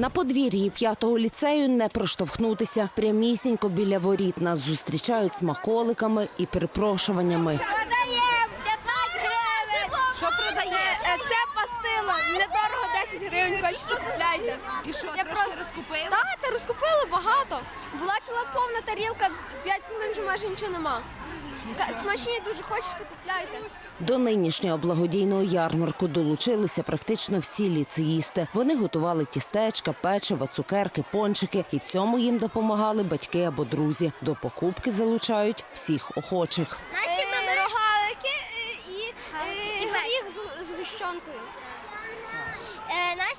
На подвір'ї п'ятого ліцею не проштовхнутися. Прямісінько біля воріт нас зустрічають смаколиками і перепрошуваннями. Продаємо Що продаєш? Е, Це пастила. Недорого 10 гривень, хочете купляйте. І що, Я трошки просто- розкупила? Так, та розкупили багато. Була ціла повна тарілка, з 5 хвилин вже майже нічого нема. Смачні дуже хочете, купляйте. До нинішнього благодійного ярмарку долучилися практично всі ліцеїсти. Вони готували тістечка, печиво, цукерки, пончики, і в цьому їм допомагали батьки або друзі. До покупки залучають всіх охочих. Наші мами рогалики і, і горіх з, з гущонкою.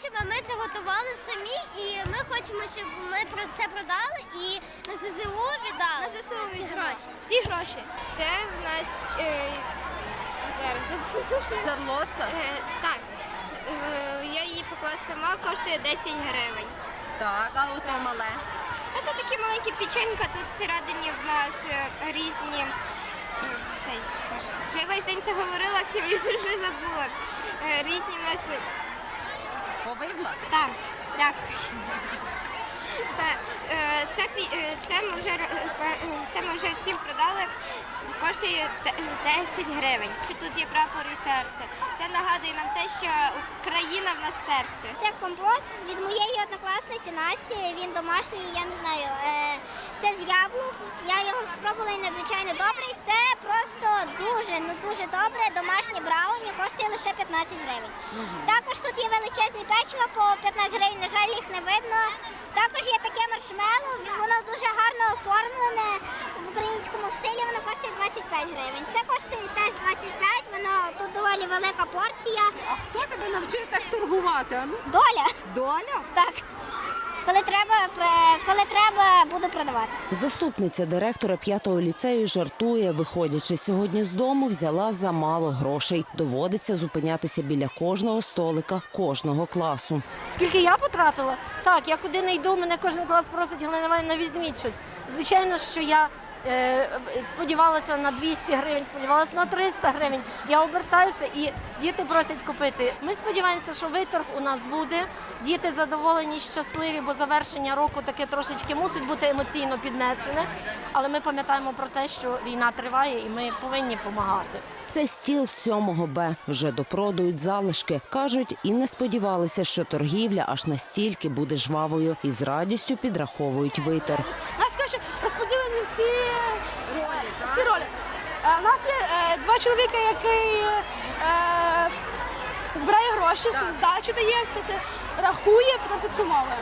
Наші мами це готували самі, і ми хочемо, щоб ми про це продали і на ЗСУ віддали На ЗСУ ці віддамо. гроші. Всі гроші. Це в нас е, зараз забуду. Шарлотка? Е, так. Е, я її поклала сама, коштує 10 гривень. Так, а ото мале. А це такі маленькі печенька, тут всередині в нас е, різні. е, Цей, вже весь день це говорила, всі вже забула. Е, Різні в нас. Повивла? Так, дякую. Та, е, це, е, це, ми вже, е, е, це ми вже всім продали. Коштує те- 10 гривень. Тут є прапор і серце. Це нагадує нам те, що Україна в нас серце. Це компот від моєї однокласниці Насті. Він домашній, я не знаю. е, Це з яблук. Я його спробувала і надзвичайно добрий. Це просто дуже, ну дуже добре. Домашнє брауні коштує лише 15 гривень. Також тут є величезні печиво по 15 гривень. На жаль, їх не видно. Також є таке маршмело. Воно дуже гарно оформлене в українському стилі. Воно коштує 25 гривень. Це коштує теж 25. Воно тут доволі велика порція. А хто тебе навчив так торгувати? Ну, Доля. доля? Так. Коли треба, коли треба, буду продавати. Заступниця директора п'ятого ліцею жартує, виходячи сьогодні з дому, взяла замало грошей. Доводиться зупинятися біля кожного столика, кожного класу. Скільки я потратила? Так, я куди не йду, мене кожен клас просить, Галина Іванівна, візьміть щось. Звичайно, що я е, сподівалася на 200 гривень, сподівалася на 300 гривень. Я обертаюся і діти просять купити. Ми сподіваємося, що виторг у нас буде. Діти задоволені, щасливі, бо завершення року таке трошечки мусить бути емоційно піднесене. Але ми пам'ятаємо про те, що війна триває і ми повинні допомагати. Це стіл 7 Б. Вже допродають залишки. Кажуть, і не сподівалися, що торгівля аж настільки буде жвавою, і з радістю підраховують виторг. У нас коротше, розподілені всі ролі. Всі ролі. Е, У нас є е, два чоловіка, які е, збирає гроші, все здачу дає, все це рахує, потім підсумовує.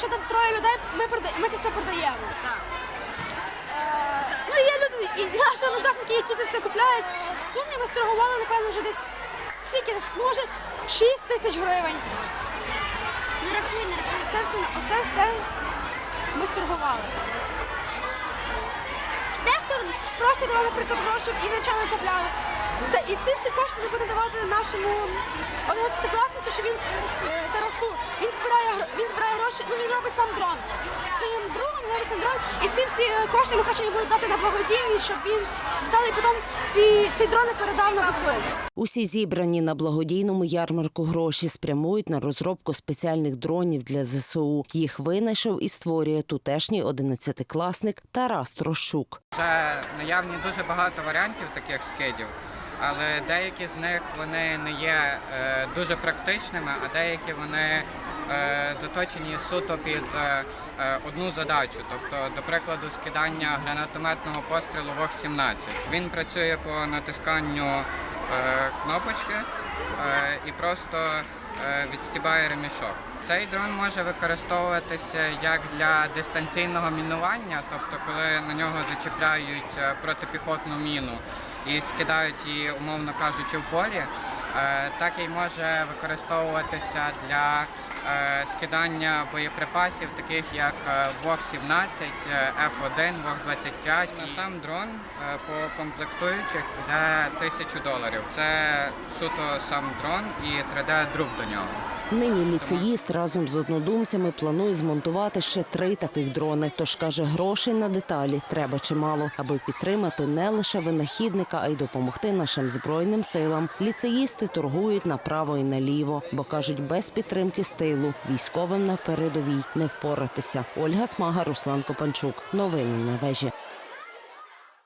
Ще там троє людей, ми, прода- ми це все продаємо. Так. Е, ну і є люди, і наші однокласники, які це все купляють. В сумі ми сторгували, напевно, вже десь скільки, ну, може 6 тисяч гривень. Це, це все, оце все ми сторгували. Дехто просто давав, наприклад, гроші і нічого не купляли. Це, і ці всі кошти ми будемо давати нашому одинадцятикласниці, що він е, Тарасу. Він збирає гро- він збирає гроші, ну він робить сам дрон. Своїм другом робить сам дрон. І ці всі е, кошти ми хочемо дати на благодійність, щоб він дали і потім ці, ці дрони передав на ЗСУ. Усі зібрані на благодійному ярмарку гроші спрямують на розробку спеціальних дронів для ЗСУ. Їх винайшов і створює тутешній одинадцятикласник Тарас Трощук. Вже наявні дуже багато варіантів таких скидів, але деякі з них вони не є е, дуже практичними, а деякі вони заточені суто під е, е, одну задачу. Тобто, до прикладу, скидання гранатометного пострілу ВОГ-17. Він працює по натисканню е, кнопочки е, і просто е, відстібає ремішок. Цей дрон може використовуватися як для дистанційного мінування, тобто коли на нього зачіпляють е, протипіхотну міну і скидають її, умовно кажучи, в полі. Е, Так і може використовуватися для е, скидання боєприпасів, таких як е, ВОГ-17, е, F1, ВОГ-25. На сам дрон е, по комплектуючих йде тисячу доларів. Це суто сам дрон і 3D-друк до нього. Нині ліцеїст разом з однодумцями планує змонтувати ще три таких дрони. Тож каже, грошей на деталі треба чимало, аби підтримати не лише винахідника, а й допомогти нашим збройним силам. Ліцеїсти торгують направо і наліво, бо кажуть, без підтримки стилу військовим на передовій не впоратися. Ольга Смага, Руслан Копанчук. Новини на вежі.